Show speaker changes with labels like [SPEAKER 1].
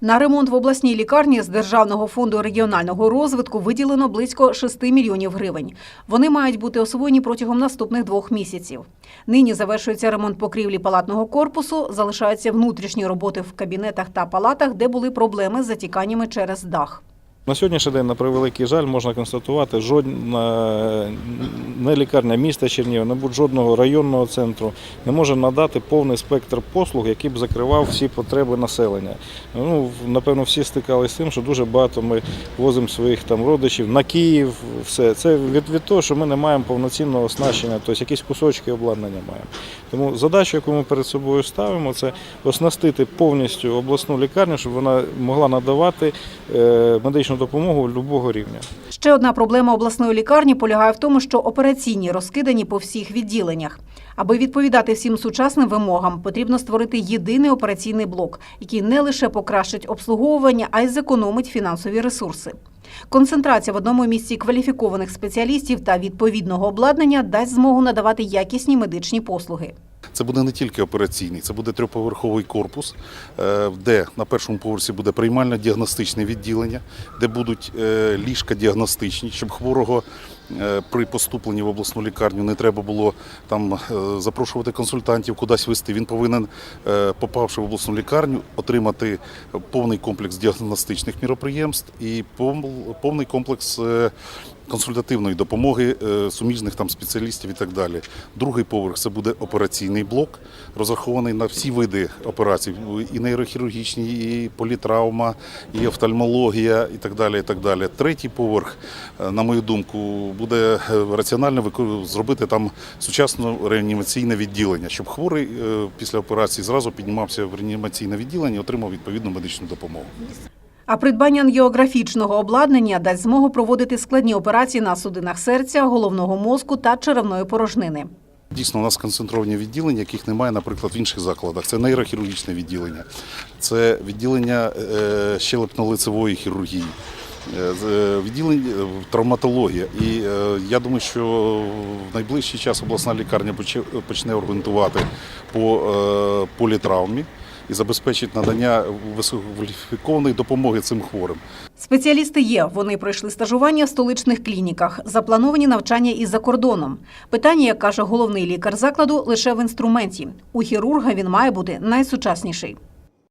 [SPEAKER 1] На ремонт в обласній лікарні з Державного фонду регіонального розвитку виділено близько 6 мільйонів гривень. Вони мають бути освоєні протягом наступних двох місяців. Нині завершується ремонт покрівлі палатного корпусу, залишаються внутрішні роботи в кабінетах та палатах, де були проблеми з затіканнями через дах.
[SPEAKER 2] На сьогоднішній день, на превеликий жаль, можна констатувати, жодна не лікарня міста Чернігів, не жодного районного центру не може надати повний спектр послуг, який б закривав всі потреби населення. Ну, напевно, всі стикалися з тим, що дуже багато ми возимо своїх там родичів на Київ. Все це від, від того, що ми не маємо повноцінного оснащення, тобто якісь кусочки обладнання маємо. Тому задача, яку ми перед собою ставимо, це оснастити повністю обласну лікарню, щоб вона могла надавати е, медичну допомогу будь-якого рівня.
[SPEAKER 1] Ще одна проблема обласної лікарні полягає в тому, що операційні розкидані по всіх відділеннях. Аби відповідати всім сучасним вимогам, потрібно створити єдиний операційний блок, який не лише покращить обслуговування, а й зекономить фінансові ресурси. Концентрація в одному місці кваліфікованих спеціалістів та відповідного обладнання дасть змогу надавати якісні медичні послуги.
[SPEAKER 3] Це буде не тільки операційний, це буде трьохповерховий корпус, е, де на першому поверсі буде приймально-діагностичне відділення, де будуть е, ліжка діагностичні, щоб хворого е, при поступленні в обласну лікарню не треба було там запрошувати консультантів, кудись вести. Він повинен, попавши в обласну лікарню, отримати повний комплекс діагностичних міроприємств і повний комплекс консультативної допомоги е, суміжних там спеціалістів і так далі. Другий поверх це буде операційний блок, розрахований на всі види операцій: і нейрохірургічні, і політравма, і офтальмологія, і так далі. І так далі. Третій поверх, е, на мою думку, буде е, раціонально зробити там сучасне реанімаційне відділення, щоб хворий після операції зразу піднімався в реанімаційне відділення і отримав відповідну медичну допомогу.
[SPEAKER 1] А придбання ангіографічного обладнання дасть змогу проводити складні операції на судинах серця, головного мозку та черевної порожнини.
[SPEAKER 3] Дійсно, у нас концентровані відділення, яких немає, наприклад, в інших закладах. Це нейрохірургічне відділення, це відділення е, щелепно-лицевої хірургії, е, е, відділення е, травматологія. І я думаю, що в найближчий час обласна лікарня почне орієнтувати по політравмі і забезпечить надання висококваліфікованої допомоги цим хворим.
[SPEAKER 1] Спеціалісти є. Вони пройшли стажування в столичних клініках, заплановані навчання і за кордоном. Питання, як каже головний лікар закладу, лише в інструменті. У хірурга він має бути найсучасніший.